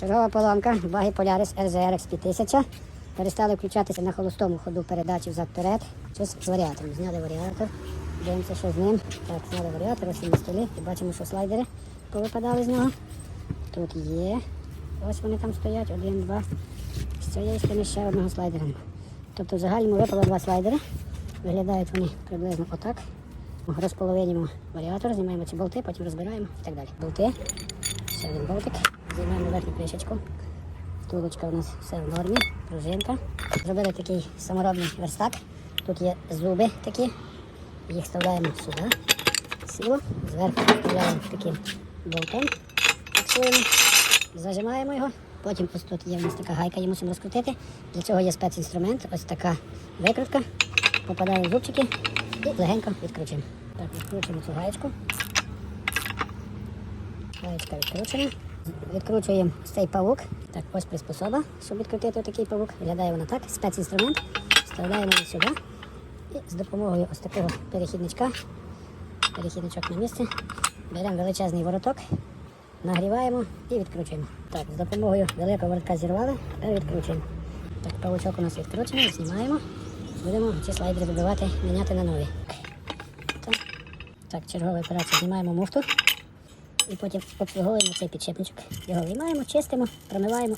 Чергова поломка баги Polaris RZRX 5000. Перестали включатися на холостому ходу передачі взад-вперед. Щось з варіатором. Зняли варіатор. Дивимося, що з ним. Так, зняли варіатор, ось він на столі. І бачимо, що слайдери повипадали з нього. Тут є. Ось вони там стоять. Один, два. З цієї сторони ще одного слайдера. Тобто в загальному випало два слайдери. Виглядають вони приблизно отак. Розполовинюємо варіатор, знімаємо ці болти, потім розбираємо і так далі. Болти. Ще один болтик. Знімаємо верхню кришечку. Втулочка у нас все в нормі, пружинка. Зробили такий саморобний верстак. Тут є зуби такі. Їх вставляємо сюди. Сіло. Зверху вставляємо таким болтом. Фіксуємо. Зажимаємо його. Потім ось тут є в нас така гайка, її мусимо розкрутити. Для цього є спецінструмент. Ось така викрутка. Попадає в зубчики і легенько відкручуємо. Так, відкручуємо цю гаєчку. Гаєчка відкручена. Відкручуємо цей павук. Так, ось приспособа, щоб відкрутити такий павук. Виглядає вона так. Спецінструмент. Вставляємо її сюди. І з допомогою ось такого перехідничка, перехідничок на місце, беремо величезний вороток, нагріваємо і відкручуємо. Так, з допомогою великого воротка зірвали, тепер відкручуємо. Так, павучок у нас відкручений, знімаємо. Будемо ці слайдери вибивати, міняти на нові. Так, так чергова операція. Знімаємо муфту і потім обслуговуємо цей підшипничок. Його виймаємо, чистимо, промиваємо